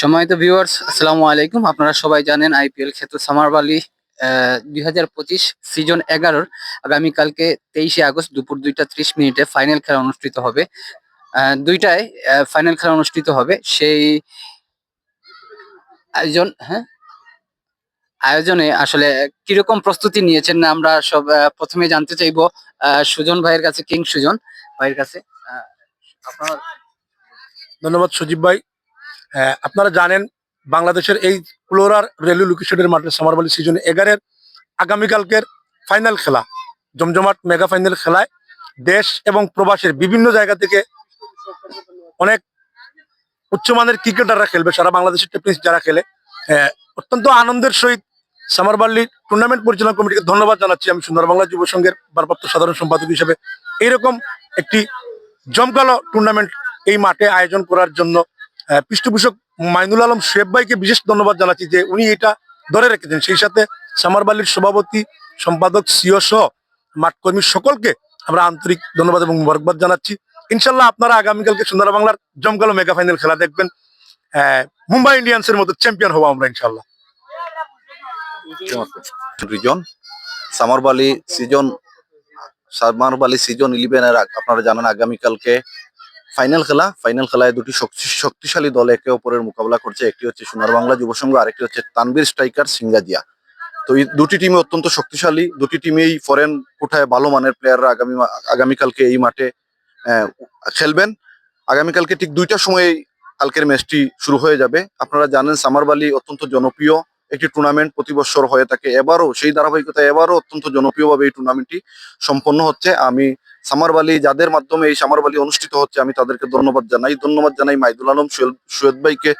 সম্মানিত ভিউয়ার্স আসসালামু আলাইকুম। আপনারা সবাই জানেন আইপিএল ক্ষেত্র সামারবালি দুই হাজার পঁচিশ সিজন এগারোর আগামীকালকে তেইশে আগস্ট দুপুর দুইটা ত্রিশ মিনিটে ফাইনাল খেলা অনুষ্ঠিত হবে। দুইটায় ফাইনাল খেলা অনুষ্ঠিত হবে। সেই আয়োজন হ্যাঁ? আয়োজনে আসলে কীরকম প্রস্তুতি নিয়েছেন না আমরা সব প্রথমে জানতে চাইব সুজন ভাইয়ের কাছে, কিং সুজন ভাইয়ের কাছে। আপনার ধন্যবাদ সজীব ভাই। আপনারা জানেন বাংলাদেশের এই ফ্লোরার রেলওয়ে লোকেশনের মাঠে সামার সামারবালি সিজন এগারের আগামীকালকের ফাইনাল খেলা জমজমাট মেগা ফাইনাল খেলায় দেশ এবং প্রবাসের বিভিন্ন জায়গা থেকে অনেক উচ্চমানের ক্রিকেটাররা খেলবে সারা বাংলাদেশের টেপিস যারা খেলে। হ্যাঁ, অত্যন্ত আনন্দের সহিত সামারবালি টুর্নামেন্ট পরিচালনা কমিটিকে ধন্যবাদ জানাচ্ছি আমি সুন্দর বাংলা যুব সংঘের ভারপ্রাপ্ত সাধারণ সম্পাদক হিসেবে। এইরকম একটি জমকালো টুর্নামেন্ট এই মাঠে আয়োজন করার জন্য পৃষ্ঠপোষক মাইনুল আলম শেফ ভাইকে বিশেষ ধন্যবাদ জানাচ্ছি যে উনি এটা ধরে রেখেছেন। সেই সাথে সামারবালির সভাপতি, সম্পাদক, সিও সহ মাঠকর্মী সকলকে আমরা আন্তরিক ধন্যবাদ এবং মুবারকবাদ জানাচ্ছি। ইনশাল্লাহ আপনারা আগামীকালকে সুন্দর বাংলার জমকালো মেগা ফাইনাল খেলা দেখবেন। মুম্বাই ইন্ডিয়ান্সের মতো চ্যাম্পিয়ন হব আমরা ইনশাল্লাহ। রিজন সামারবালি সিজন সামারবালি সিজন ইলেভেনের আপনারা জানেন আগামীকালকে ফাইনাল খেলা ফাইনাল খেলায় দুটি শক্তি- শক্তিশালী দল একে অপরের মোকাবিলা করছে। একটি হচ্ছে সোনার বাংলা যুব সংঘ, আরেকটি হচ্ছে তানবীর স্ট্রাইকার সিঙ্গাজিয়া তো এই দুটি টিমে অত্যন্ত শক্তিশালী। দুটি টিমেই ফরেন কোঠায় ভালো মানের প্লেয়াররা আগামী আগামীকালকে এই মাঠে খেলবেন। আগামীকালকে ঠিক দুইটার সময় কালকের ম্যাচটি শুরু হয়ে যাবে। আপনারা জানেন, সামারবালি অত্যন্ত জনপ্রিয়। একটি টুর্নামেন্ট প্রতি বছর হয়ে থাকে। এবারও সেই ধারাবাহিকতা এবারও অত্যন্ত জনপ্রিয়ভাবে এই টুর্নামেন্টটি সম্পন্ন হচ্ছে। আমি সামারবালি যাদের মাধ্যমে এই সামারবালি অনুষ্ঠিত হচ্ছে, আমি তাদেরকে ধন্যবাদ জানাই। ধন্যবাদ জানাই মাইদুল আলম সোয়েদ ভাইকে।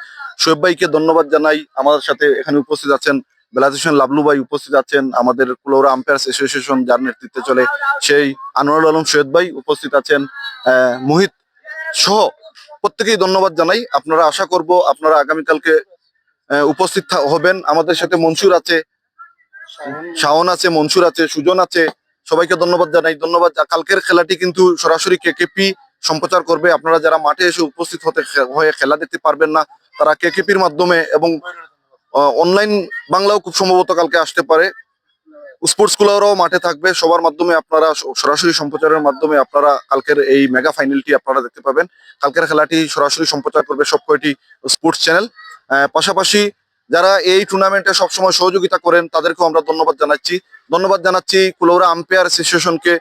সোয়েব ভাইকে ধন্যবাদ জানাই। আমাদের সাথে এখানে উপস্থিত আছেন বেলাজেশন লাবলু ভাই, উপস্থিত আছেন আমাদের কুলোরা আম্পায়ার্স অ্যাসোসিয়েশন, যার নেতৃত্বে চলে সেই আনোয়ারুল আলম সৈয়দ ভাই উপস্থিত আছেন। মোহিত সহ প্রত্যেকেই ধন্যবাদ জানাই। আপনারা আশা করব আপনারা আগামীকালকে উপস্থিত হবেন। আমাদের সাথে মনসুর আছে, শাওন আছে, মনসুর আছে, সুজন আছে। সবাইকে ধন্যবাদ জানাই। ধন্যবাদ। কালকের খেলাটি কিন্তু সরাসরি কেকেপি সম্প্রচার করবে। আপনারা যারা মাঠে এসে উপস্থিত হতে হয়ে খেলা দেখতে পারবেন না, তারা কেকেপির মাধ্যমে এবং অনলাইন বাংলাও খুব সম্ভবত কালকে আসতে পারে। স্পোর্টস গুলোরাও মাঠে থাকবে। সবার মাধ্যমে আপনারা সরাসরি সম্প্রচারের মাধ্যমে আপনারা কালকের এই মেগা ফাইনালটি আপনারা দেখতে পাবেন। কালকের খেলাটি সরাসরি সম্প্রচার করবে সব কয়টি স্পোর্টস চ্যানেল। পাশাপাশি যারা এই টুর্নামেন্টে সবসময় সহযোগিতা করেন, তাদেরকেও আমরা ধন্যবাদ জানাচ্ছি। ধন্যবাদ জানাচ্ছি কুলৌরা আম্পায়ার অ্যাসোসিয়েশনকে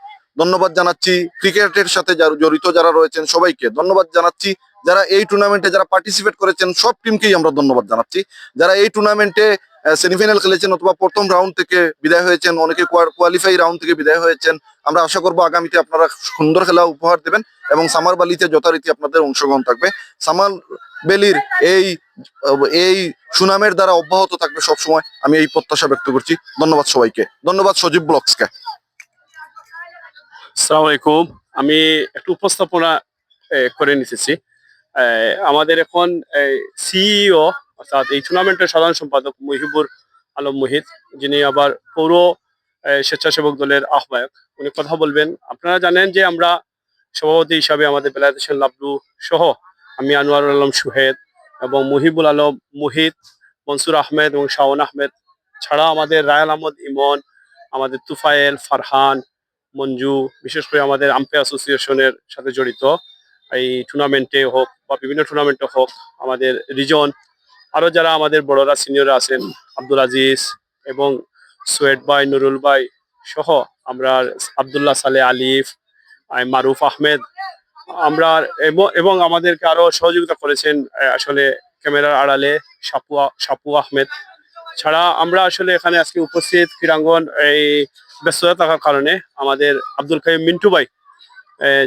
ধন্যবাদ জানাচ্ছি ক্রিকেটের সাথে জড়িত যারা রয়েছেন সবাইকে। ধন্যবাদ জানাচ্ছি যারা এই টুর্নামেন্টে যারা পার্টিসিপেট করেছেন, সব টিমকেই আমরা ধন্যবাদ জানাচ্ছি। যারা এই টুর্নামেন্টে সেমিফাইনাল খেলেছেন অথবা প্রথম রাউন্ড থেকে বিদায় হয়েছেন, অনেকে কোয়ালিফাই রাউন্ড থেকে বিদায় হয়েছেন, আমরা আশা করব আগামীতে আপনারা সুন্দর খেলা উপহার দেবেন এবং সামার বালিতে যথারীতি আপনাদের অংশগ্রহণ থাকবে। সামার বেলির এই এই সুনামের দ্বারা অব্যাহত থাকবে সব সময় আমি এই প্রত্যাশা ব্যক্ত করছি। ধন্যবাদ সবাইকে। ধন্যবাদ সজীব ব্লগসকে। আসসালামু আলাইকুম। আমি একটু উপস্থাপনা করে নিতেছি। আমাদের এখন সিইও অর্থাৎ এই টুর্নামেন্টের সাধারণ সম্পাদক মুহিবুর আলম মুহিত, যিনি আবার পৌর স্বেচ্ছাসেবক দলের আহ্বায়ক। উনি কথা বলবেন। আপনারা জানেন যে আমরা সভাপতি হিসাবে আমাদের বেলায়েত হোসেন লাবলু সহ আমি আনোয়ার আলম সুহেদ এবং মুহিবুল আলম, মুহিত, মনসুর আহমেদ এবং শাওন আহমেদ ছাড়া আমাদের রায়াল আহমদ, ইমন, আমাদের তুফায়েল, ফারহান, মঞ্জু, বিশেষ করে আমাদের আম্পায়ার অ্যাসোসিয়েশনের সাথে জড়িত। এই টুর্নামেন্টে হোক বা বিভিন্ন টুর্নামেন্টে হোক, আমাদের রিজন, আরও যারা আমাদের বড়রা, সিনিয়ররা আছেন, আব্দুল আজিজ এবং সোয়েট ভাই, নুরুল ভাই সহ আমরা আবদুল্লাহ সালে আলিফ মারুফ আহমেদ আমরা এবং- আমাদেরকে আরও সহযোগিতা করেছেন আসলে ক্যামেরার আড়ালে সাপুয়া সাপু আহমেদ। ছাড়া আমরা আসলে এখানে আজকে উপস্থিত ক্রীড়াঙ্গন এই ব্যস্ততা থাকার কারণে আমাদের আব্দুল কাইম মিন্টু ভাই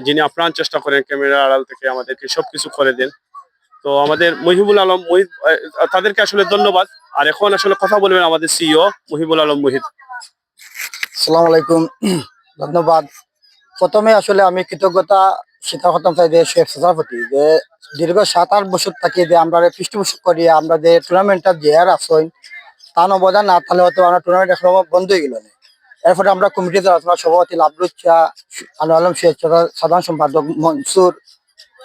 যিনি আপ্রাণ চেষ্টা করেন ক্যামেরার আড়াল থেকে আমাদেরকে সবকিছু করে দেন। তো আমাদের মহিবুল আলম আহ, তাদেরকে আসলে ধন্যবাদ। আর এখন আসলে কথা বলবেন আমাদের সিইও মহিবুল আলম মহিদ সালাম আলাইকুম ধন্যবাদ। প্রথমে আসলে আমি কৃতজ্ঞতা স্বীকার চাই যে শেখ সভাপতি, যে দীর্ঘ সাত আট বছর থাকি যে আমরা পৃষ্ঠপোষক করি, আমরা যে টুর্নামেন্টটা যে আর আসইন তার অবদান না, তাহলে হয়তো আমরা টুর্নামেন্ট এখন বন্ধ হয়ে গেল না। এরপরে আমরা কমিটিতে আপনার সভাপতি লাভলুচ্ছা আলু আলম শেখ সাধারণ সম্পাদক মনসুর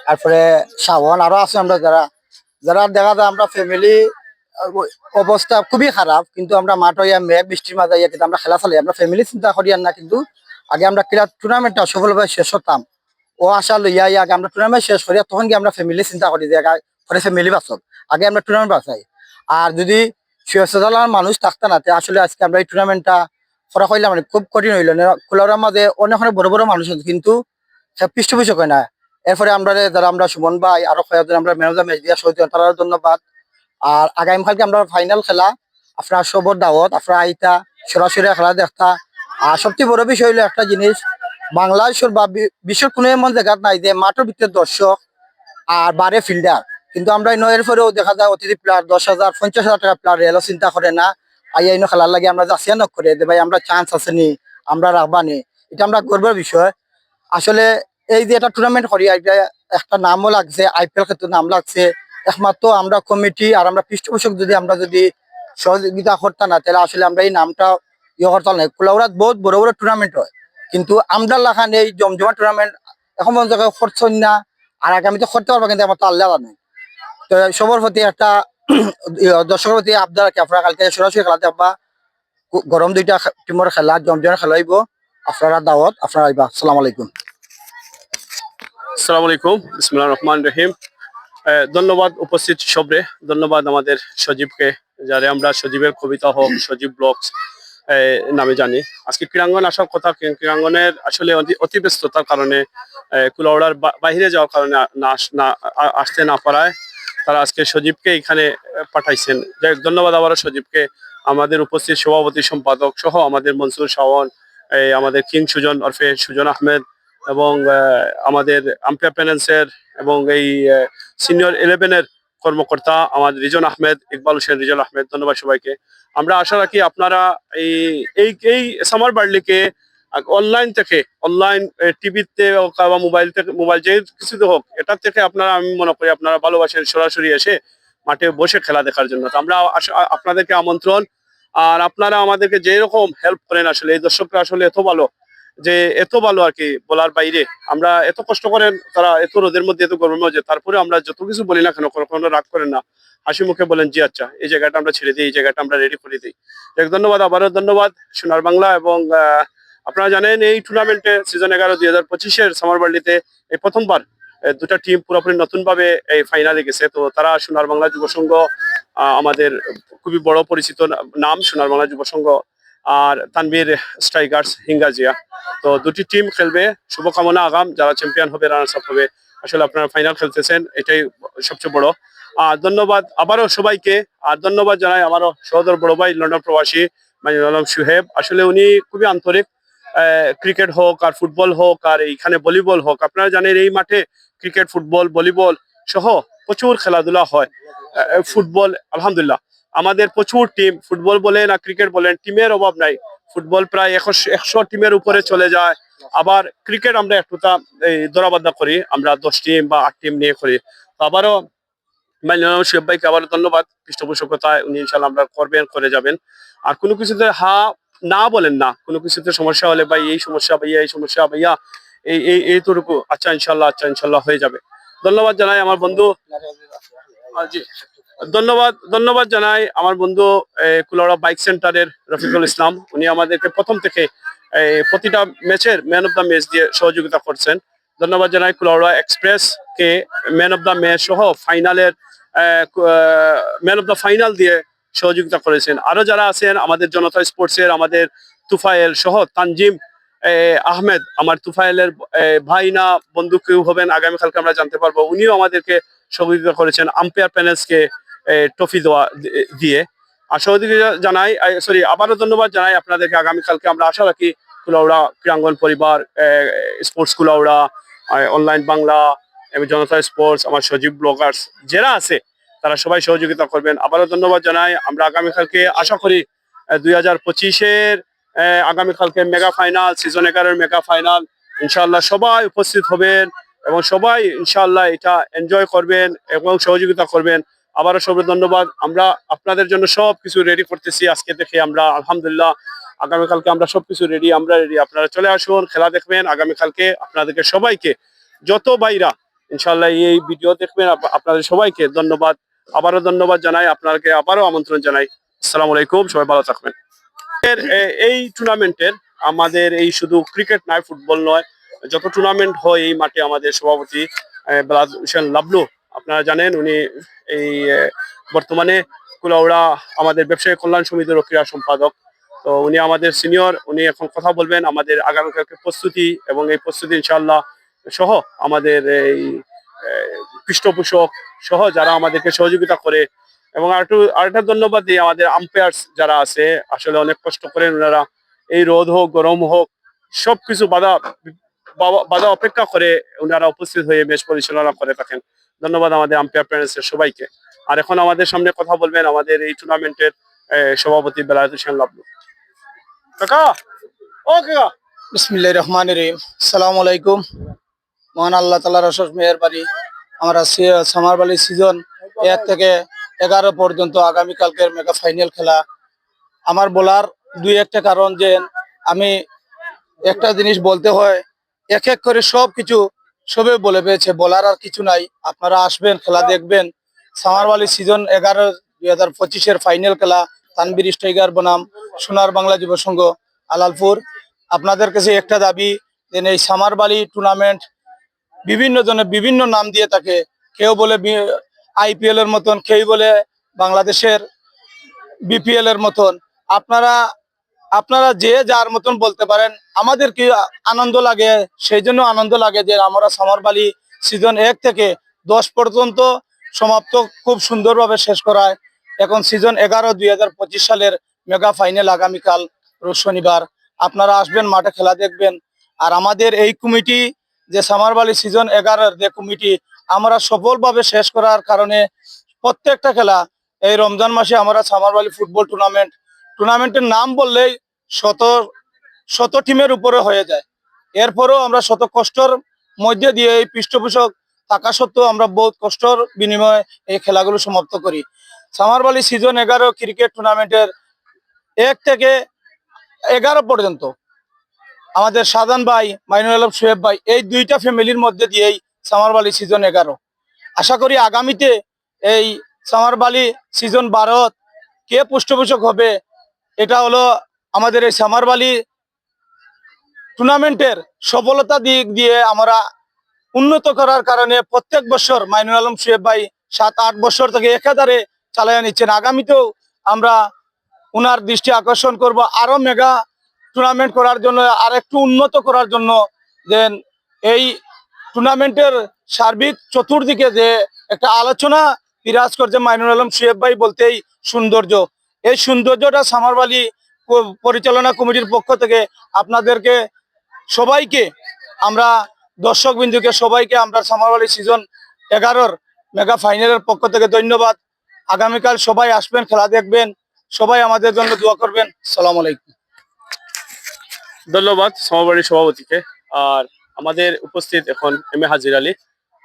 তারপরে শাওন, আরও আছে আমরা যারা। যারা দেখা যায় আমরা ফ্যামিলি অবস্থা খুবই খারাপ, কিন্তু আমরা মাঠ হইয়া মেঘ বৃষ্টির মাঝে ইয়া কিন্তু আমরা খেলা চালাই। আমরা ফ্যামিলি চিন্তা করি আর না, কিন্তু আগে আমরা ক্রীড়া টুর্নামেন্টটা সফলভাবে শেষ হতাম। ও আশা লইয়া ইয়া আগে আমরা টুর্নামেন্ট শেষ করি তখন কি আমরা ফ্যামিলি চিন্তা করি যে পরে ফ্যামিলি বাঁচক। আগে আমরা টুর্নামেন্ট বাঁচাই। আর যদি সুয়েসালার মানুষ থাকতো না আসলে আজকে আমরা এই টুর্নামেন্টটা করা হইলে মানে খুব কঠিন হইল। খোলার মাঝে অনেক অনেক বড় বড় মানুষ আছে, কিন্তু পৃষ্ঠপোষক হয় না। এরপরে আমরা যারা আমরা সুমন ভাই, আরও কয়েকজন আমরা ম্যানেজার ম্যাচ দিয়া সহিত তারা ধন্যবাদ। আর আগামীকালকে আমরা ফাইনাল খেলা। আপনার সবর দাওয়াত, আপনার আইতা, সরাসরি খেলা দেখতা। আর সবচেয়ে বড় বিষয় হলো একটা জিনিস বাংলাদেশের বা বিশ্বের কোনো এমন জায়গা নাই যে মাঠের ভিতরে দর্শক আর বারে ফিল্ডার। কিন্তু আমরা নয়ের পরেও দেখা যায় অতিথি প্লেয়ার দশ হাজার, পঞ্চাশ হাজার টাকা প্লেয়ার এলো চিন্তা করে না। আইয়া ইনো খেলার লাগে আমরা যাচ্ছি নক করে যে ভাই আমরা চান্স আছে নি আমরা রাখবানি এটা আমরা গর্বের বিষয়। আসলে এই যে একটা টুর্নামেন্ট করি এটা একটা নামও লাগছে আইপিএল ক্ষেত্রে নাম লাগছে। একমাত্র আমরা কমিটি আর আমরা পৃষ্ঠপোষক যদি আমরা যদি সহযোগিতা করতাম না, তাহলে আসলে আমরা এই নামটা ইয়ে করতাম না কুলাউড়াত বহুত বড় বড় টুর্নামেন্ট হয়। কিন্তু আমরা লাখান এই জমজমা টুর্নামেন্ট এখন পর্যন্ত করছেন না। আর আগামীতে করতে পারব কিন্তু আমার তো আল্লাহ জানে তো সবার প্রতি একটা ইয়ে, দর্শকের প্রতি আবদার রাখি আপনারা কালকে সরাসরি খেলাতে গু- গরম দুইটা টিমের খেলা জমজমের খেলা হইব। আপনারা দাওয়াত আপনারা আইবা। আসসালামু আলাইকুম। আসসালামু আলাইকুম। বিসমুল্লাহ রহমান রহিম। ধন্যবাদ উপস্থিত সবরে। ধন্যবাদ আমাদের সজীবকে। যারে আমরা সজীবের কবিতা হোক সজীব ব্লগস নামে জানি। আজকে ক্রীড়াঙ্গন আসার কথা ক্রীড়াঙ্গনের আসলে অতি- ব্যস্ততার কারণে কুলাউড়ার বা- বাইরে যাওয়ার কারণে না আসতে না পারায় তারা আজকে সজীবকে এখানে পাঠাইছেন। যাই ধন্যবাদ আবারও সজীবকে। আমাদের উপস্থিত সভাপতি, সম্পাদক সহ আমাদের মনসুর শাওন আমাদের কিং সুজন ওরফে সুজন আহমেদ এবং আমাদের আম্পায়ার প্যানেলসের এবং এই সিনিয়র ইলেভেনের কর্মকর্তা আমাদের রিজন আহমেদ ইকবাল হোসেন, রিজন আহমেদ, ধন্যবাদ সবাইকে। আমরা আশা রাখি আপনারা এই এই সামার বার্লিকে অনলাইন থেকে অনলাইন টিভিতে হোক বা মোবাইল থেকে মোবাইল যে কিছুতে হোক, এটা থেকে আপনারা, আমি মনে করি আপনারা ভালোবাসেন সরাসরি এসে মাঠে বসে খেলা দেখার জন্য। আমরা আপনাদেরকে আমন্ত্রণ। আর আপনারা আমাদেরকে যেরকম হেল্প করেন আসলে, এই দর্শকরা আসলে এত ভালো। যে এত ভালো আর কি বলার বাইরে আমরা এত কষ্ট করেন তারা এত রোদের মধ্যে এত গরমের মধ্যে তারপরে আমরা যত কিছু বলি না কেন কখনো রাগ করেন না। হাসি মুখে বলেন জি আচ্ছা এই জায়গাটা আমরা ছেড়ে দিই এই জায়গাটা আমরা রেডি করে দিই। যাক, ধন্যবাদ আবারও ধন্যবাদ সোনার বাংলা এবং আপনারা জানেন এই টুর্নামেন্টে সিজন এগারো দুই হাজার পঁচিশের সামার বার্লিতে এই প্রথমবার দুটা টিম পুরোপুরি নতুন ভাবে এই ফাইনালে গেছে। তো তারা সোনার বাংলা যুব সংঘ আমাদের খুবই বড় পরিচিত নাম সোনার বাংলা যুব সংঘ আর তানবীর স্ট্রাইকার্স হিঙ্গাজিয়া। তো দুটি টিম খেলবে। শুভকামনা, আগাম। যারা চ্যাম্পিয়ন হবে রানার্স আপ হবে, আসলে আপনারা ফাইনাল খেলতেছেন, এটাই সবচেয়ে বড়। আর ধন্যবাদ আবারও সবাইকে। আর ধন্যবাদ জানাই আমারও সহদর বড় ভাই, লন্ডন প্রবাসী, মাইনুল আলম সুহেব। আসলে উনি খুবই আন্তরিক ক্রিকেট হোক আর ফুটবল হোক আর এইখানে ভলিবল হোক। আপনারা জানেন এই মাঠে ক্রিকেট ফুটবল ভলিবল সহ প্রচুর খেলাধুলা হয়। ফুটবল আলহামদুলিল্লাহ। আমাদের প্রচুর টিম ফুটবল বলেন আর ক্রিকেট বলেন টিমের অভাব নাই। ফুটবল প্রায় একশো একশো টিমের উপরে চলে যায়। আবার ক্রিকেট আমরা একটুটা এই দরাবাদ্দা করি। আমরা দশ টিম বা আট টিম নিয়ে করি। তো আবারও শিব ভাইকে আবারও ধন্যবাদ। পৃষ্ঠপোষকতায় উনি ইনশাল্লাহ আমরা করবেন করে যাবেন। আর কোনো কিছুতে হা না বলেন না। কোনো কিছুতে সমস্যা হলে ভাই এই সমস্যা ভাইয়া এই সমস্যা ভাইয়া এই এই এইটুকু আচ্ছা ইনশাল্লাহ আচ্ছা ইনশাল্লাহ হয়ে যাবে। ধন্যবাদ জানাই আমার বন্ধু। জি। ধন্যবাদ ধন্যবাদ জানাই আমার বন্ধু কুলাউড়া বাইক সেন্টারের রফিকুল ইসলাম। উনি আমাদেরকে প্রথম থেকে প্রতিটা ম্যাচের ম্যান অফ দ্য ম্যাচ দিয়ে সহযোগিতা করছেন। ধন্যবাদ জানাই কুলাউড়া এক্সপ্রেস কে ম্যান অফ দ্য ম্যাচ সহ ফাইনালের ম্যান অফ দ্য ফাইনাল দিয়ে সহযোগিতা করেছেন। আরও যারা আছেন আমাদের জনতা স্পোর্টসের আমাদের তুফায়েল সহ তানজিম আহ, আহমেদ আমার তুফায়েলের ভাই না বন্ধু কেউ হবেন আগামীকালকে আমরা জানতে পারব। উনিও আমাদেরকে সহযোগিতা করেছেন। আম্পায়ার প্যানেলসকে ট্রফি দেওয়া দিয়ে। আর সহযোগিতা জানাই সরি আবারও ধন্যবাদ জানাই আপনাদেরকে আগামীকালকে। আমরা আশা রাখি কুলাউড়া ক্রীড়াঙ্গন পরিবার স্পোর্টস কুলাউড়া অনলাইন বাংলা এবং জনতা স্পোর্টস, আমার সজীব ব্লগার্স যারা আছে, তারা সবাই সহযোগিতা করবেন। আবারও ধন্যবাদ জানাই। আমরা আগামীকালকে আশা করি দুই হাজার পঁচিশের আগামীকালকে মেগা ফাইনাল সিজন এগারোর মেগা ফাইনাল। ইনশাল্লাহ সবাই উপস্থিত হবেন এবং সবাই ইনশাল্লাহ এটা এনজয় করবেন এবং সহযোগিতা করবেন। আবারও সবাই ধন্যবাদ। আমরা আপনাদের জন্য সব কিছু রেডি করতেছি। আজকে দেখে আমরা আলহামদুলিল্লাহ, আগামীকালকে আমরা সবকিছু রেডি আমরা রেডি আপনারা চলে আসুন, খেলা দেখবেন। আগামীকালকে আপনাদেরকে সবাইকে, যত বাইরা ইনশাল্লাহ এই ভিডিও দেখবেন আপনাদের সবাইকে ধন্যবাদ। আবারও ধন্যবাদ জানাই আপনাকে আবারও আমন্ত্রণ জানাই। আসসালামু আলাইকুম, সবাই ভালো থাকবেন। এই টুর্নামেন্টের আমাদের এই শুধু ক্রিকেট নয় ফুটবল নয়, যত টুর্নামেন্ট হয় এই মাঠে আমাদের সভাপতি হোসেন লাবলু আপনারা জানেন, উনি এই বর্তমানে কুলাউড়া আমাদের ব্যবসায়ী কল্যাণ সমিতির ক্রীড়া সম্পাদক। তো উনি আমাদের সিনিয়র, উনি এখন কথা বলবেন, আমাদের আগামীকালকে প্রস্তুতি এবং এই প্রস্তুতি ইনশাল্লাহ সহ আমাদের এই পৃষ্ঠপোষক সহ যারা আমাদেরকে সহযোগিতা করে। এবং আর একটু আরেকটা ধন্যবাদ দিই আমাদের আম্পায়ার্স যারা আছে, আসলে অনেক কষ্ট করেন ওনারা। এই রোদ হোক, গরম হোক, সবকিছু বাধা বাধা অপেক্ষা করে ওনারা উপস্থিত হয়ে ম্যাচ পরিচালনা করে থাকেন। ধন্যবাদ আমাদের আম্পায়ার প্যারেন্টসের সবাইকে। আর এখন আমাদের সামনে কথা বলবেন আমাদের এই টুর্নামেন্টের সভাপতি বেলায়েত হোসেন লাবলু। কাকা! ও কাকা! বিসমিল্লাহ রহমান রহিম। সালাম আলাইকুম। মহান আল্লাহ তালার অশেষ মেহরবানি। আমরা সামারবালি সিজন এক থেকে এগারো পর্যন্ত আগামীকালকের মেগা ফাইনাল খেলা। আমার বলার দুই একটা কারণ যে আমি একটা জিনিস বলতে হয়, এক এক করে সব কিছু সবে বলে পেয়েছে, বলার আর কিছু নাই। আপনারা আসবেন, খেলা দেখবেন। সামারবালি সিজন এগারো, দুই হাজার পঁচিশের ফাইনাল খেলা তানবির স্টাইগার বনাম, সোনার বাংলা যুব সংঘ, আলালপুর। আপনাদের কাছে একটা দাবি, যে এই সামারবালি টুর্নামেন্ট বিভিন্ন জনে বিভিন্ন নাম দিয়ে থাকে। কেউ বলে আইপিএল এর মতন, কেউ বলে বাংলাদেশের বিপিএল এর মতন। আপনারা আপনারা যে যার মতন বলতে পারেন, আমাদের কি আনন্দ লাগে? সেই জন্য আনন্দ লাগে যে আমরা সামারবালি সিজন এক থেকে দশ পর্যন্ত সমাপ্ত খুব সুন্দরভাবে শেষ করায়। এখন সিজন এগারো দুই সালের মেগা ফাইনাল আগামীকাল শনিবার। আপনারা আসবেন, মাঠে খেলা দেখবেন। আর আমাদের এই কমিটি যে সামারবালি সিজন এগারোর যে কমিটি আমরা সফলভাবে শেষ করার কারণে প্রত্যেকটা খেলা, এই রমজান মাসে আমরা সামারবালি ফুটবল টুর্নামেন্ট টুর্নামেন্টের নাম বললেই শত শত টিমের উপরে হয়ে যায়। এরপরেও আমরা শত কষ্টর মধ্যে দিয়ে এই পৃষ্ঠপোষক থাকা সত্ত্বেও আমরা বহুত কষ্টর বিনিময়ে এই খেলাগুলো সমাপ্ত করি। সামারবালি সিজন এগারো ক্রিকেট টুর্নামেন্টের এক থেকে এগারো পর্যন্ত আমাদের সাদান ভাই, মাইনুল আলম, সোহেব ভাই এই দুইটা ফ্যামিলির মধ্যে দিয়েই সামারবালি সিজন এগারো। আশা করি আগামীতে এই সামারবালি সিজন বারো কে পৃষ্ঠপোষক হবে এটা হলো আমাদের এই সামারবালি টুর্নামেন্টের সফলতা দিক দিয়ে আমরা উন্নত করার কারণে প্রত্যেক বছর মাইনুল আলম সোহেব ভাই সাত, আট বছর থেকে একাধারে চালাইয়া নিচ্ছেন। আগামীতেও আমরা উনার দৃষ্টি আকর্ষণ করব আরও মেগা টুর্নামেন্ট করার জন্য আর একটু উন্নত করার জন্য। দেন এই টুর্নামেন্টের সার্বিক চতুর্দিকে যে একটা আলোচনা বিরাজ করছে মাইনুল আলম সুয়েব ভাই বলতেই সৌন্দর্য। এই সৌন্দর্যটা সামারবালি পরিচালনা কমিটির পক্ষ থেকে আপনাদেরকে সবাইকে, আমরা দর্শক বিন্দুকে সবাইকে, আমরা সামারবালি সিজন এগারোর মেগা ফাইনালের পক্ষ থেকে ধন্যবাদ। আগামীকাল সবাই আসবেন, খেলা দেখবেন, সবাই আমাদের জন্য দোয়া করবেন। সালাম আলাইকুম। ধন্যবাদ সমাবাড়ির সভাপতিকে। আর আমাদের উপস্থিত এখন এম এ হাজির আলী,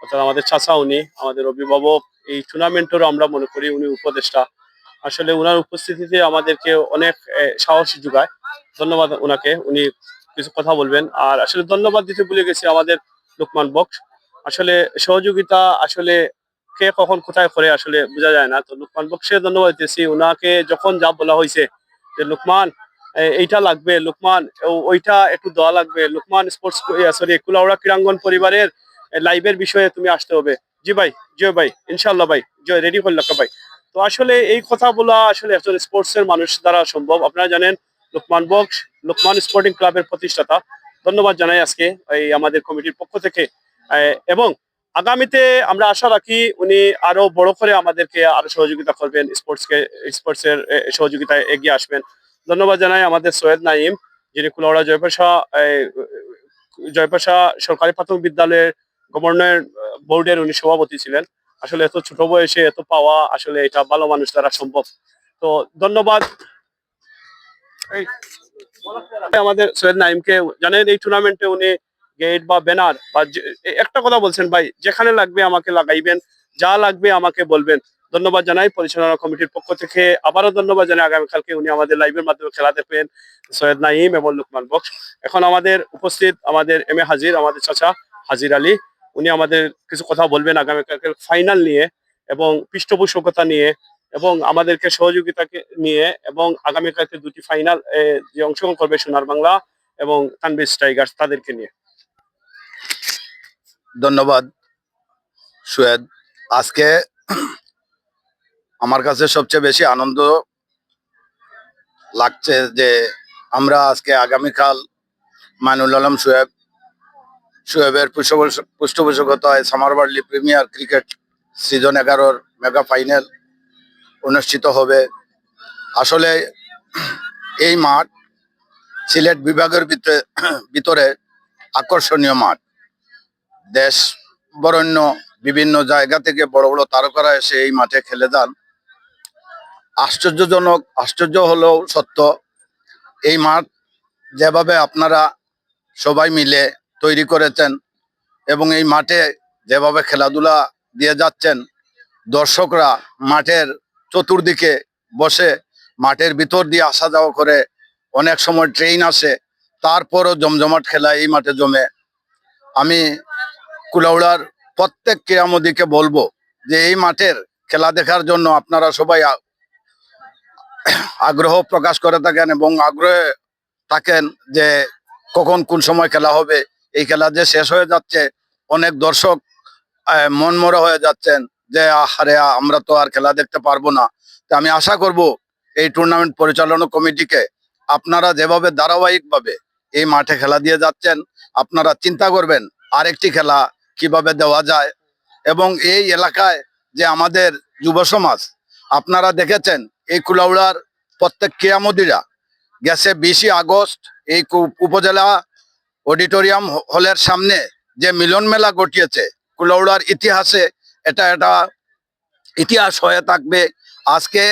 অর্থাৎ আমাদের চাচা উনি, আমাদের অভিভাবক, এই টুর্নামেন্টেরও আমরা মনে করি উনি উপদেষ্টা। আসলে ওনার উপস্থিতিতে আমাদেরকে অনেক সাহস যোগায়। ধন্যবাদ ওনাকে উনি কিছু কথা বলবেন। আর আসলে ধন্যবাদ দিতে ভুলে গেছি আমাদের লোকমান বক্স। আসলে সহযোগিতা আসলে কে কখন কোথায় করে আসলে বোঝা যায় না। তো লোকমান বক্সে ধন্যবাদ দিতেছি। ওনাকে যখন যা বলা হয়েছে যে, লোকমান এইটা লাগবে, লোকমান ওইটা একটু দেওয়া লাগবে, লোকমান স্পোর্টস সরি কুলাউড়া ক্রীড়াঙ্গন পরিবারের লাইভের বিষয়ে তুমি আসতে হবে। জি ভাই, জয় ভাই ইনশাল্লাহ ভাই, জয় রেডি করল ভাই। তো আসলে এই কথা বলা আসলে একজন স্পোর্টস এর মানুষ দ্বারা সম্ভব। আপনারা জানেন, লোকমান বক্স, লোকমান স্পোর্টিং ক্লাবের প্রতিষ্ঠাতা। ধন্যবাদ জানাই আজকে এই আমাদের কমিটির পক্ষ থেকে। এবং আগামীতে আমরা আশা রাখি উনি আরও বড় করে আমাদেরকে আরও সহযোগিতা করবেন, স্পোর্টসকে স্পোর্টস এর সহযোগিতায় এগিয়ে আসবেন। ধন্যবাদ জানাই আমাদের সৈয়দ নাইম যিনি কুলাউড়া জয়পাশা জয়পাশা সরকারি প্রাথমিক বিদ্যালয়ের গভর্নর, বোর্ডের উনি সভাপতি ছিলেন। আসলে এত ছোট বয়সে এত পাওয়া আসলে এটা ভালো মানুষ দ্বারা সম্ভব। তো ধন্যবাদ। আমাদের সৈয়দ নাইমকে জানেন, এই টুর্নামেন্টে উনি গেট বা ব্যানার বা একটা কথা বলছেন, ভাই, যেখানে লাগবে আমাকে লাগাইবেন, যা লাগবে আমাকে বলবেন। ধন্যবাদ জানাই পরিচালনা কমিটির পক্ষ থেকে। আবারও ধন্যবাদ জানাই আগামীকালকে উনি আমাদের লাইভের মাধ্যমে খেলা দেখবেন, সৈয়দ নাইম এবং লুকমান বক্স। এখন আমাদের উপস্থিত আমাদের এম এ হাজির, আমাদের চাচা হাজির আলী। উনি আমাদের কিছু কথা বলবেন আগামীকালকে ফাইনাল নিয়ে এবং পৃষ্ঠপোষকতা নিয়ে এবং আমাদেরকে সহযোগিতাকে নিয়ে এবং আগামীকালকে দুটি ফাইনাল যে অংশগ্রহণ করবে সোনার বাংলা এবং তানবির টাইগার্স তাদেরকে নিয়ে। ধন্যবাদ, সুয়েদ। আজকে আমার কাছে সবচেয়ে বেশি আনন্দ লাগছে যে আমরা আজকে আগামীকাল মাইনুল আলম সুয়েব পৃষ্ঠপোষ- পৃষ্ঠপোষকতায় সামারবার্লি প্রিমিয়ার ক্রিকেট সিজন এগারোর মেগা ফাইনাল অনুষ্ঠিত হবে। আসলে এই মাঠ সিলেট বিভাগের ভিতরে ভিতরে আকর্ষণীয় মাঠ। দেশ বরণ্য বিভিন্ন জায়গা থেকে বড় বড় তারকারা এসে এই মাঠে খেলে যান। আশ্চর্যজনক আশ্চর্য হলেও সত্য, এই মাঠ যেভাবে আপনারা সবাই মিলে তৈরি করেছেন এবং এই মাঠে যেভাবে খেলাধুলা দিয়ে যাচ্ছেন, দর্শকরা মাঠের চতুর্দিকে বসে মাঠের ভিতর দিয়ে আসা যাওয়া করে অনেক সময় ট্রেন আসে, তারপরও জমজমাট খেলা এই মাঠে জমে। আমি কুলাউড়ার প্রত্যেক ক্রীড়ামোদীকে বলব যে এই মাঠের খেলা দেখার জন্য আপনারা সবাই আগ্রহ প্রকাশ করে থাকেন এবং আগ্রহে থাকেন যে কখন কোন সময় খেলা হবে এই খেলা যে শেষ হয়ে যাচ্ছে, অনেক দর্শক মনমরা হয়ে যাচ্ছেন যে আরে আমরা তো আর খেলা দেখতে পারব না। তো আমি আশা করব এই টুর্নামেন্ট পরিচালনা কমিটিকে আপনারা যেভাবে ধারাবাহিকভাবে এই মাঠে খেলা দিয়ে যাচ্ছেন, আপনারা চিন্তা করবেন আরেকটি খেলা কীভাবে দেওয়া যায়। এবং এই এলাকায় যে আমাদের যুব সমাজ, আপনারা দেখেছেন এই কুলাউড়ার প্রত্যেক ক্রীড়ামোদীরা গেছে বিশে আগস্ট, এই উপজেলা অডিটোরিয়াম হলের সামনে যে মিলন মেলা ঘটিয়েছে কুলাউড়ার ইতিহাসে এটা এটা ইতিহাস হয়ে থাকবে। আজকে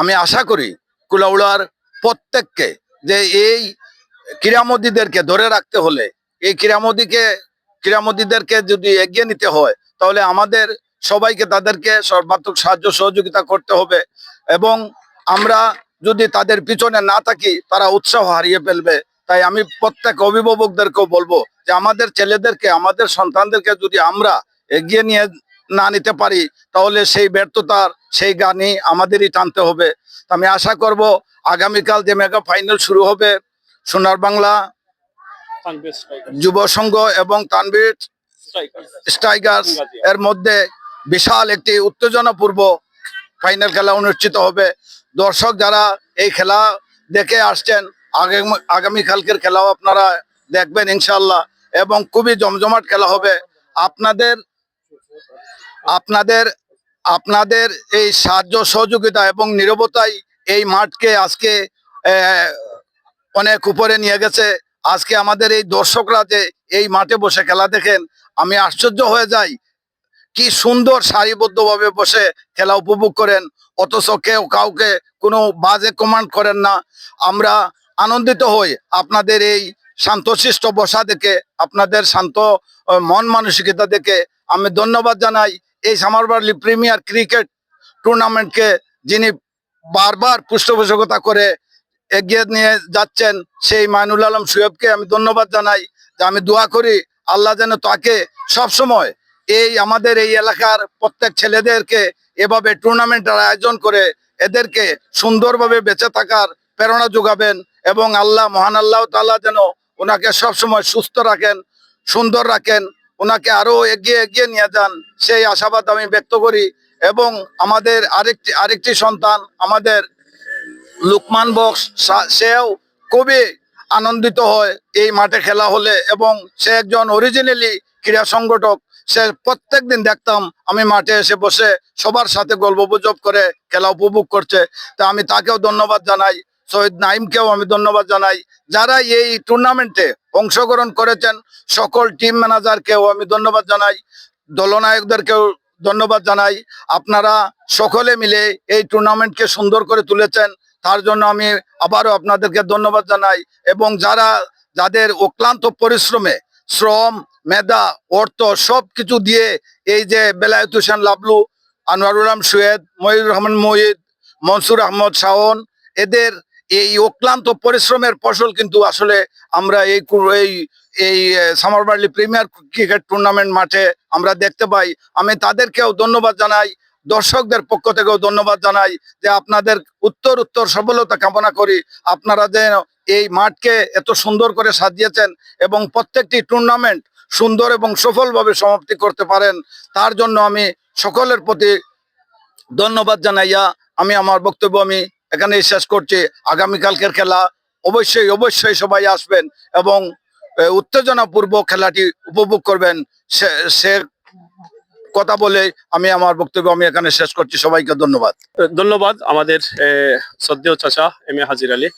আমি আশা করি কুলাউড়ার প্রত্যেককে যে এই ক্রীড়ামোদীদেরকে ধরে রাখতে হলে, এই ক্রীড়ামোদীকে, ক্রীড়ামোদীদেরকে যদি এগিয়ে নিতে হয়, তাহলে আমাদের সবাইকে তাদেরকে সর্বাত্মক সাহায্য সহযোগিতা করতে হবে এবং আমরা যদি তাদের পিছনে না থাকি, তারা উৎসাহ হারিয়ে ফেলবে। তাই আমি প্রত্যেক অভিভাবকদেরকেও বলব যে আমাদের ছেলেদেরকে আমাদের সন্তানদেরকে যদি আমরা এগিয়ে নিয়ে না নিতে পারি তাহলে সেই ব্যর্থতার সেই গানই আমাদেরই টানতে হবে। আমি আশা করব আগামীকাল যে মেগা ফাইনাল শুরু হবে সোনার বাংলা যুব সংঘ এবং তানবীর স্ট্রাইকার্স এর মধ্যে বিশাল একটি উত্তেজনাপূর্ব ফাইনাল খেলা অনুষ্ঠিত হবে। দর্শক যারা এই খেলা দেখে আসছেন আগামী আগামীকালকের খেলাও আপনারা দেখবেন ইনশাল্লাহ এবং খুবই জমজমাট খেলা হবে। আপনাদের আপনাদের আপনাদের এই সাহায্য, সহযোগিতা এবং নিরবতাই এই মাঠকে আজকে অনেক উপরে নিয়ে গেছে। আজকে আমাদের এই দর্শকরা যে এই মাঠে বসে খেলা দেখেন, আমি আশ্চর্য হয়ে যাই। কি সুন্দর সারিবদ্ধভাবে বসে খেলা উপভোগ করেন। অথচ কেউ কাউকে কোনো বাজে কমান্ড করেন না। আমরা আনন্দিত হই আপনাদের এই শান্তশিষ্ট বসা দেখে, আপনাদের শান্ত মন মানসিকতা দেখে আমি ধন্যবাদ জানাই এই সামারবার্লি প্রিমিয়ার ক্রিকেট টুর্নামেন্টকে যিনি বারবার পৃষ্ঠপোষকতা করে এগিয়ে নিয়ে যাচ্ছেন সেই মাইনুল আলম সুয়েবকে আমি ধন্যবাদ জানাই যে আমি দোয়া করি আল্লাহ যেন তাকে সবসময় এই আমাদের এই এলাকার প্রত্যেক ছেলেদেরকে এভাবে টুর্নামেন্টের আয়োজন করে এদেরকে সুন্দরভাবে বেঁচে থাকার প্রেরণা যোগাবেন। এবং আল্লাহ, মহান আল্লাহ তাআলা যেন ওনাকে সবসময় সুস্থ রাখেন, সুন্দর রাখেন, ওনাকে আরও এগিয়ে এগিয়ে নিয়ে যান, সেই আশাবাদ আমি ব্যক্ত করি। এবং আমাদের আরেকটি আরেকটি সন্তান, আমাদের লুকমান বক্স সেও খুবই আনন্দিত হয় এই মাঠে খেলা হলে এবং সে একজন অরিজিনালি ক্রীড়া সংগঠক। সে প্রত্যেক দিন দেখতাম আমি মাঠে এসে বসে সবার সাথে গল্প গুজব করে, খেলা উপভোগ করছে। তা আমি তাকেও ধন্যবাদ জানাই। শহীদ নাইমকেও আমি ধন্যবাদ জানাই। যারা এই টুর্নামেন্টে অংশগ্রহণ করেছেন, সকল টিম ম্যানেজারকেও আমি ধন্যবাদ জানাই। দলনায়কদেরকেও ধন্যবাদ জানাই। আপনারা সকলে মিলে এই টুর্নামেন্টকে সুন্দর করে তুলেছেন, তার জন্য আমি আবারও আপনাদেরকে ধন্যবাদ জানাই এবং যারা, যাদের অক্লান্ত পরিশ্রমে শ্রম, মেধা, অর্থ সব কিছু দিয়ে এই যে বেলায়েত হোসেন লাবলু, আনোয়ারুল সুয়েদ মহিউর রহমান মহিদ, মনসুর আহমদ শাওন, এদের এই অক্লান্ত পরিশ্রমের ফসল কিন্তু আসলে আমরা এই এই এই সামারবার্লি প্রিমিয়ার ক্রিকেট টুর্নামেন্ট মাঠে আমরা দেখতে পাই। আমি তাদেরকেও ধন্যবাদ জানাই, দর্শকদের পক্ষ থেকেও ধন্যবাদ জানাই যে আপনাদের উত্তর উত্তর সফলতা কামনা করি। আপনারা যে এই মাঠকে এত সুন্দর করে সাজিয়েছেন এবং প্রত্যেকটি টুর্নামেন্ট সুন্দর এবং সফলভাবে সমাপ্তি করতে পারেন, তার জন্য আমি সকলের প্রতি ধন্যবাদ জানাইয়া আমি আমার বক্তব্য আমি এখানেই শেষ করছি। আগামীকালকের খেলা অবশ্যই অবশ্যই সবাই আসবেন এবং উত্তেজনাপূর্বক খেলাটি উপভোগ করবেন। সে কথা বলে আমি আমার বক্তব্য আমি এখানে শেষ করছি। সবাইকে ধন্যবাদ। ধন্যবাদ আমাদের শ্রদ্ধেয় চাচা এম এ হাজির আলী।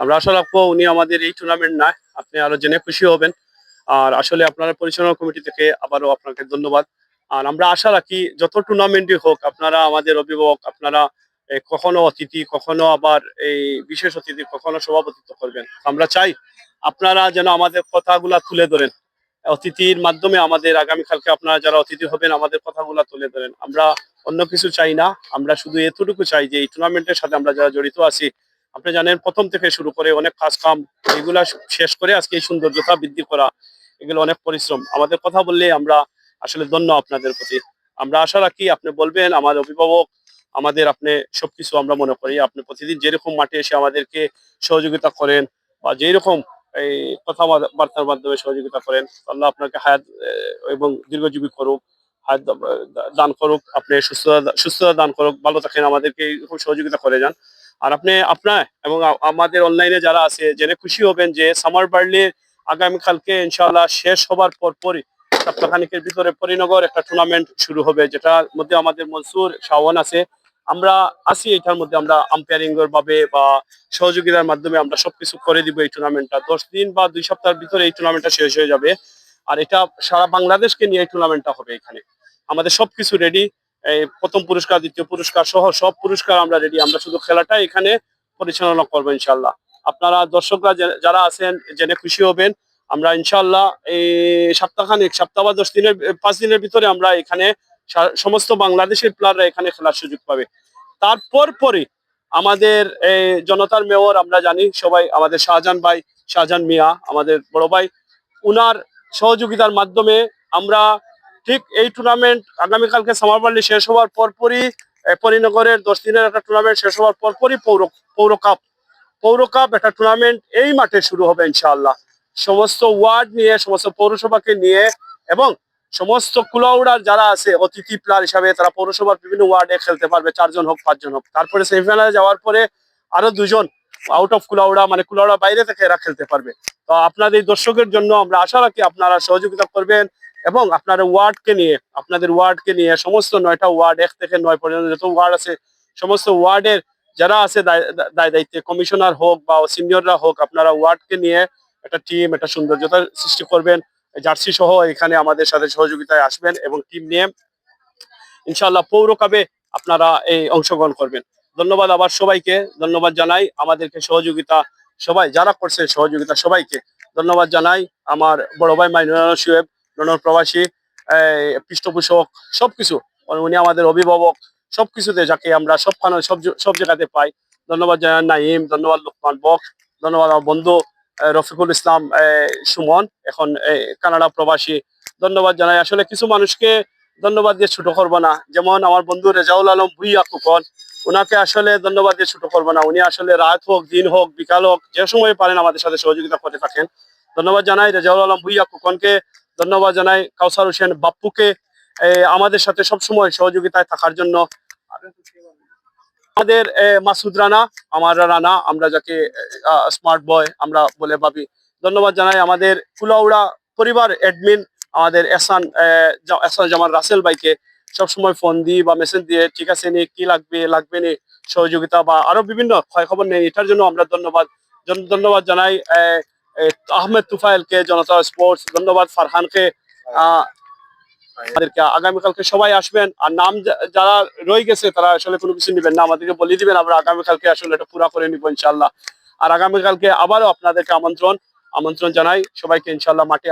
আমরা আশা রাখব উনি আমাদের এই টুর্নামেন্ট নয় আপনি আরও জেনে খুশি হবেন। আর আসলে আপনারা পরিচালনা কমিটি থেকে আবারও আপনাকে ধন্যবাদ। আর আমরা আশা রাখি যত টুর্নামেন্টই হোক, আপনারা আমাদের অভিভাবক, আপনারা কখনো অতিথি, কখনো আবার এই বিশেষ অতিথি, কখনো সভাপতিত্ব করবেন। আমরা চাই আপনারা যেন আমাদের কথাগুলা তুলে ধরেন। অতিথির মাধ্যমে আমাদের আগামীকালকে আপনারা যারা অতিথি হবেন, আমাদের কথাগুলা তুলে ধরেন। আমরা অন্য কিছু চাই না। আমরা শুধু এতটুকু চাই যে, এই টুর্নামেন্টের সাথে আমরা যারা জড়িত আছি, আপনি জানেন প্রথম থেকে শুরু করে অনেক কাজ কাম, এগুলা শেষ করে আজকে এই সৌন্দর্যতা বৃদ্ধি করা, এগুলো অনেক পরিশ্রম। আমাদের কথা বললে আমরা আসলে ধন্য আপনাদের প্রতি। আমরা আশা রাখি আপনি বলবেন, আমার অভিভাবক আমাদের আপনি সবকিছু আমরা মনে করি। আপনি প্রতিদিন যেরকম মাঠে এসে আমাদেরকে সহযোগিতা করেন বা যেরকম এই কথাবার্তার মাধ্যমে সহযোগিতা করেন, আল্লাহ আপনাকে হায়াত এবং দীর্ঘজীবী করুক, হায়াত দান করুক, আপনি সুস্থতা সুস্থতা দান করুক, ভালো থাকেন, আমাদেরকে এরকম সহযোগিতা করে যান। আর আপনি আপনার এবং আমাদের অনলাইনে যারা আছে, জেনে খুশি হবেন যে সামার বার্লি আগামীকালকে ইনশাআল্লাহ শেষ হবার পর পরই সপ্তাহখানিকের ভিতরে পরিনগর একটা টুর্নামেন্ট শুরু হবে, যেটার মধ্যে আমাদের মনসুর শাওয়ান আছে। আমরা আছি, এটার মধ্যে আমরা আম্পায়ারিং এর ভাবে বা সহযোগিতার মাধ্যমে আমরা সবকিছু করে দিব এই টুর্নামেন্টটা দশ দিন বা দুই সপ্তাহের ভিতরে এই টুর্নামেন্টটা শেষ হয়ে যাবে। আর এটা সারা বাংলাদেশকে নিয়ে এই টুর্নামেন্টটা হবে এখানে। আমাদের সবকিছু রেডি এই প্রথম পুরস্কার, দ্বিতীয় পুরস্কার সহ সব পুরস্কার আমরা রেডি আমরা শুধু খেলাটা এখানে পরিচালনা করব ইনশাল্লাহ আপনারা দর্শকরা যারা আছেন, জেনে খুশি হবেন। আমরা ইনশাল্লাহ এই সপ্তাহখানেক, সপ্তাহ বা দশ দিনের, পাঁচ দিনের ভিতরে আমরা এখানে সমস্ত বাংলাদেশের প্লেয়াররা এখানে খেলার সুযোগ পাবে। তারপর পরে আমাদের জনতার মেয়র আমরা জানি, সবাই আমাদের শাহজাহান ভাই, শাহজাহান মিয়া, আমাদের বড় ভাই, উনার সহযোগিতার মাধ্যমে আমরা ঠিক এই টুর্নামেন্ট আগামীকালকে সামারবাল্লি শেষ হওয়ার পরপরই পরিনগরের দশ দিনের একটা টুর্নামেন্ট শেষ হওয়ার পরপরই পৌর পৌর কাপ পৌর কাপ একটা টুর্নামেন্ট এই মাঠে শুরু হবে ইনশাআল্লাহ। সমস্ত ওয়ার্ড নিয়ে, সমস্ত পৌরসভাকে নিয়ে এবং সমস্ত কুলাউড়ার যারা আছে, অতিথি প্লেয়ার হিসাবে তারা পৌরসভার বিভিন্ন ওয়ার্ডে খেলতে পারবে, চারজন হোক, পাঁচজন হোক। তারপরে সেমিফাইনালে যাওয়ার পরে আরও দুজন আউট অফ কুলাউড়া মানে কুলাউড়া বাইরে থেকে এরা খেলতে পারবে। তো আপনাদের দর্শকের জন্য আমরা আশা রাখি আপনারা সহযোগিতা করবেন এবং আপনার ওয়ার্ডকে নিয়ে, আপনাদের ওয়ার্ডকে নিয়ে সমস্ত নয়টা ওয়ার্ড, এক থেকে নয় পর্যন্ত যত ওয়ার্ড আছে, সমস্ত ওয়ার্ডের যারা আছে দায় দায় দায়িত্বে, কমিশনার হোক বা সিনিয়ররা হোক, আপনারা ওয়ার্ডকে নিয়ে একটা টিম একটা সৌন্দর্যতা সৃষ্টি করবেন। জার্সি সহ এখানে আমাদের সাথে সহযোগিতায় আসবেন এবং টিম নিয়ে ইনশাল্লাহ পৌর কাপে আপনারা এই অংশগ্রহণ করবেন। ধন্যবাদ আবার সবাইকে, ধন্যবাদ জানাই আমাদেরকে সহযোগিতা সবাই, যারা করছে সহযোগিতা সবাইকে। ধন্যবাদ জানাই আমার বড় ভাই মাইনুল সুয়েব ননর প্রবাসী পৃষ্ঠপোষক, সবকিছু। উনি আমাদের অভিভাবক, সবকিছুতে যাকে আমরা সবখানে সব সব জায়গাতে পাই। ধন্যবাদ জানাই নাইম ধন্যবাদ লোকমান বক ধন্যবাদ আমার বন্ধু রফিকুল ইসলাম সুমন, এখন কানাডা প্রবাসী। ধন্যবাদ জানাই। আসলে কিছু মানুষকে ধন্যবাদ দিয়ে ছোট করব না। যেমন আমার বন্ধু রেজাউল আলম ভুইয়া কুকন ওনাকে আসলে ধন্যবাদ দিয়ে ছোট করব না। উনি আসলে রাত হোক, দিন হোক, বিকাল হোক, যে সময় পারেন আমাদের সাথে সহযোগিতা করে থাকেন। ধন্যবাদ জানাই রেজাউল আলম ভুইয়া কুকনকে ধন্যবাদ জানাই কাউসার হোসেন বাপ্পুকে আমাদের সাথে সবসময় সহযোগিতায় থাকার জন্য। আমাদের মাসুদ রানা, আমার রানা, আমরা যাকে স্মার্ট বয় আমরা বলে ভাবি। ধন্যবাদ জানাই আমাদের কুলাউড়া পরিবার অ্যাডমিন আমাদের এসান এসান জামান রাসেল ভাইকে। সবসময় ফোন দিই বা মেসেজ দিয়ে, ঠিক আছে নি, কি লাগবে লাগবে নি? সহযোগিতা বা আরও বিভিন্ন খবর নেই, এটার জন্য আমরা ধন্যবাদ। ধন্যবাদ জানাই আহমেদ তুফাইলকে, জনতা স্পোর্টস ধন্যবাদ ফারহানকে। আমাদেরকে আগামীকালকে সবাই আসবেন। আর নাম যারা রয়ে গেছে, তারা আসলে কোনো কিছু নেবেন না। আমাদেরকে বলে দিবেন, আমরা আগামীকালকে আসলে এটা পুরা করে নিবো ইনশাল্লাহ আর আগামীকালকে আবারও আপনাদেরকে আমন্ত্রণ আমন্ত্রণ জানাই সবাইকে ইনশাল্লাহ মাঠে